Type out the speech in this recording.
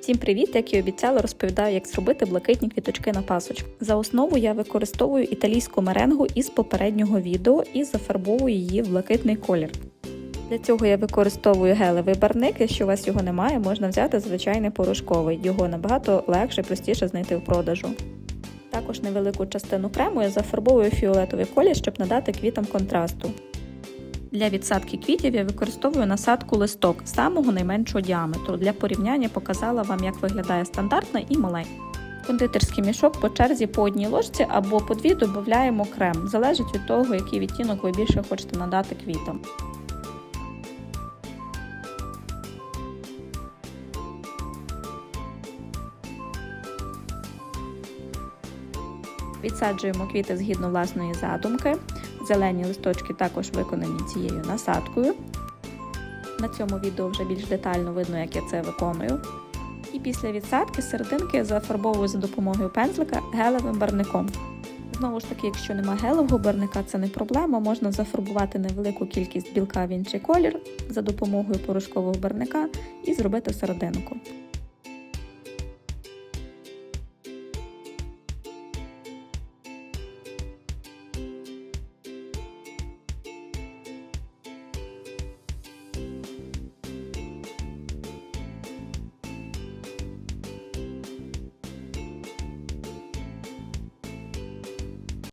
Всім привіт! Як і обіцяла, розповідаю, як зробити блакитні квіточки на пасочку. За основу я використовую італійську меренгу із попереднього відео і зафарбовую її в блакитний колір. Для цього я використовую гелевий барник. Якщо у вас його немає, можна взяти звичайний порошковий. Його набагато легше і простіше знайти в продажу. Також невелику частину крему я зафарбовую фіолетовий колір, щоб надати квітам контрасту. Для відсадки квітів я використовую насадку листок самого найменшого діаметру. Для порівняння показала вам, як виглядає стандартна і маленька. Кондитерський мішок по черзі по одній ложці або по дві додаємо крем. Залежить від того, який відтінок ви більше хочете надати квітам. Відсаджуємо квіти згідно власної задумки. Зелені листочки також виконані цією насадкою. На цьому відео вже більш детально видно, як я це виконую. І після відсадки серединки зафарбовую за допомогою пензлика гелевим барником. Знову ж таки, якщо немає гелевого барника, це не проблема. Можна зафарбувати невелику кількість білка в інший колір за допомогою порошкового барника і зробити серединку.